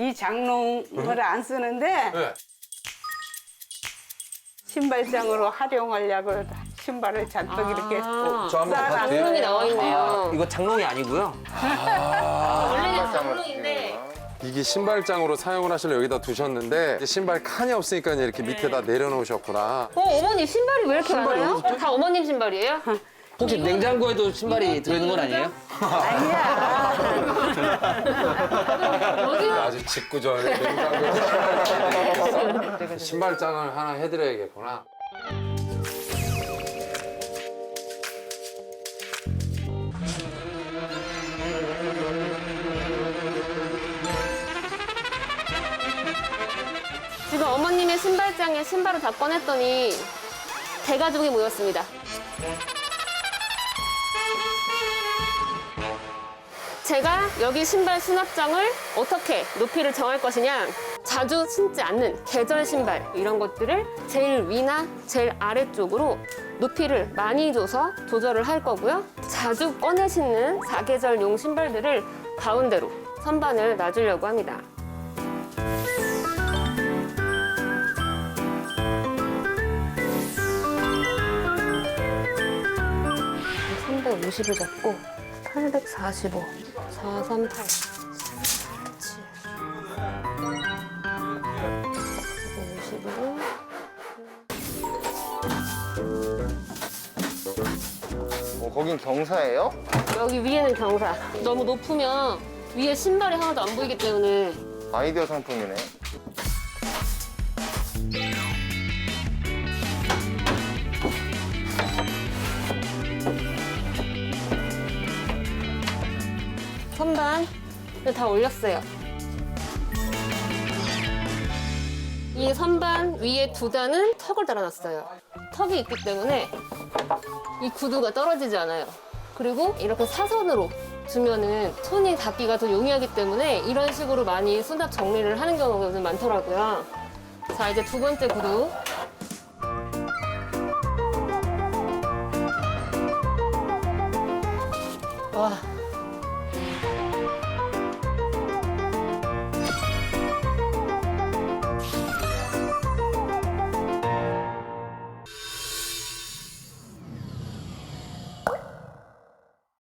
이 장롱을 안 쓰는데 네. 신발장으로 활용하려고 신발을 잔뜩 이렇게 아. 저 한번 쌓아놨어요. 봐도 돼요? 장롱이 나와 있네요. 이거 장롱이 아니고요. 원래는 장롱인데 이게 신발장으로 사용을 하시려 여기다 두셨는데 이제 신발 칸이 없으니까 이제 이렇게 밑에다 내려놓으셨구나. 어 어머니 신발이 왜 이렇게 많아요? 다 어머님 신발이에요? 혹시 냉장고에도 신발이 들어있는 건 아니에요? 아니야. 전에 냉장고에 신발장을 신발장을 하나 해드려야겠구나. 지금 어머님의 신발장에 신발을 다 꺼냈더니 대가족이 모였습니다. 제가 여기 신발 수납장을 어떻게 높이를 정할 것이냐 자주 신지 않는 계절 신발 이런 것들을 제일 위나 제일 아래쪽으로 높이를 많이 줘서 조절을 할 거고요. 자주 꺼내 신는 사계절용 신발들을 가운데로 선반을 놔주려고 합니다. 350을 잡고 845, 438, 7, 50으로 어, 거긴 경사예요? 여기 위에는 경사. 너무 높으면 위에 신발이 하나도 안 보이기 때문에 아이디어 상품이네. 선반 다 올렸어요. 이 선반 위에 두 단은 턱을 달아놨어요. 턱이 있기 때문에 이 구두가 떨어지지 않아요. 그리고 이렇게 사선으로 두면은 손이 닿기가 더 용이하기 때문에 이런 식으로 많이 수납 정리를 하는 경우가 좀 많더라고요. 자, 이제 두 번째 구두. 와,